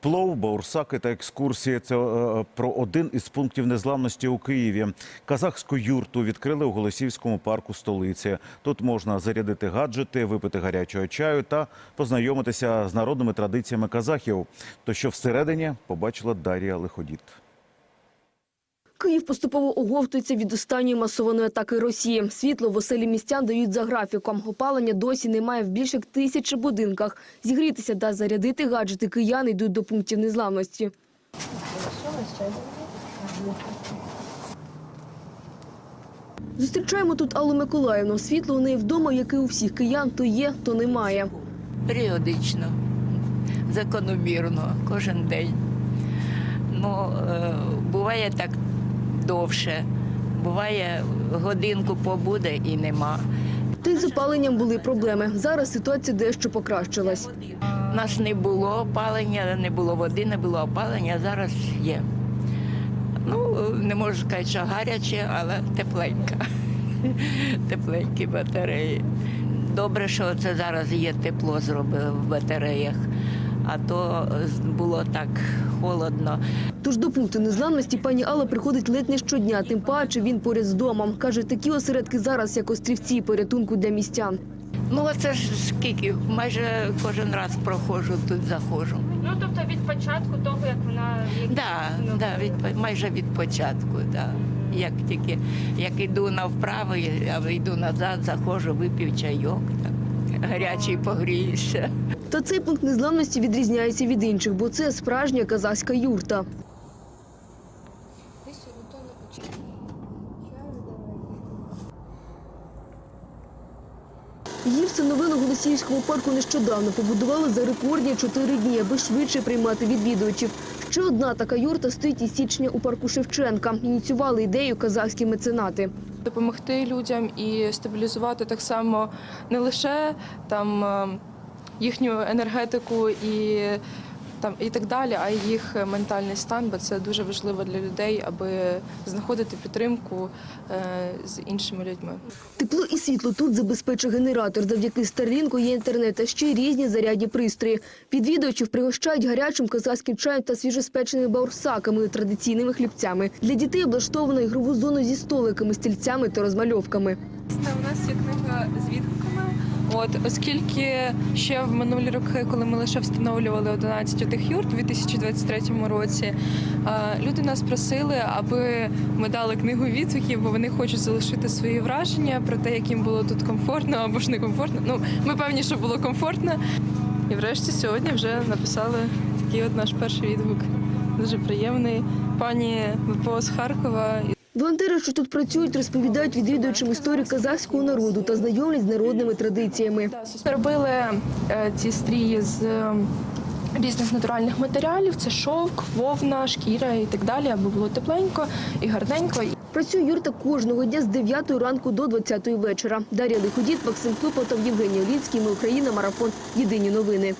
Плов, баурсаки та екскурсії це е, про один із пунктів незламності у Києві. Казахську юрту відкрили у Голосівському парку столиці. Тут можна зарядити гаджети, випити гарячого чаю та познайомитися з народними традиціями казахів. То що всередині побачила Дар'я Лиходіт. Київ поступово оговтується від останньої масованої атаки Росії. Світло в оселі містян дають за графіком. Опалення досі немає в більше тисячі будинках. Зігрітися та зарядити гаджети кияни йдуть до пунктів незламності. Зустрічаємо тут Аллу Миколаївну. Світло у неї вдома, як і у всіх киян, то є, то немає. Періодично, закономірно, кожен день. Ну, е, буває так довше, буває годинку побуде і нема. Та й з опаленням були проблеми. Зараз ситуація дещо покращилась. У нас не було опалення, не було води, не було опалення, а зараз є. Ну, не можу сказати, що гаряче, але тепленька. Тепленькі батареї. Добре, що це зараз є тепло зробили в батареях, а то було так холодно. Тож до пункту незламності пані Алла приходить ледь не щодня, тим паче він поряд з домом. Каже, такі осередки зараз як острівці порятунку для містян. Ну, оце ж скільки, майже кожен раз проходжу, тут заходжу. Ну тобто від початку того, як вона як- Да, ну, да, від, майже від початку, да. Як тільки як йду навправо, а йду назад, заходжу, випів чайок, так, гарячий погріюся. Та цей пункт незламності відрізняється від інших, бо це справжня казахська юрта. Її встановили у Голосіївському парку нещодавно. Побудували за рекордні чотири дні, аби швидше приймати відвідувачів. Ще одна така юрта стоїть із січня у парку Шевченка. Ініціювали ідею казахські меценати. допомогти людям і стабілізувати так само не лише там е, їхню енергетику і там і так далі, а й їх ментальний стан, бо це дуже важливо для людей, аби знаходити підтримку е, з іншими людьми. Тепло і світло тут забезпечує генератор. Завдяки Старлінку є інтернет та ще й різні зарядні пристрої. Відвідувачів пригощають гарячим казахським чаєм та свіжоспеченими баурсаками, традиційними хлібцями. Для дітей облаштовано ігрову зону зі столиками, стільцями та розмальовками. У нас є книга з відгуками. От оскільки ще в минулі роки, коли ми лише встановлювали 11 тих юрт у 2023 році, люди нас просили, аби ми дали книгу відгуків, бо вони хочуть залишити свої враження про те, як їм було тут комфортно або ж не комфортно. Ну, ми певні, що було комфортно. І врешті сьогодні вже написали такий от наш перший відгук. Дуже приємний. Пані ВПО з Харкова Волонтери, що тут працюють, розповідають відвідувачам історію казахського народу та знайомлять з народними традиціями. Робили е, ці стрії з е, різних натуральних матеріалів: це шовк, вовна, шкіра і так далі, аби було тепленько і гарненько. Працює юрта кожного дня з 9 ранку до 20 вечора. Дар'я Лиходіт, Максим Клопотов, Євгеній Оліцький. Ми Україна. Марафон. Єдині новини.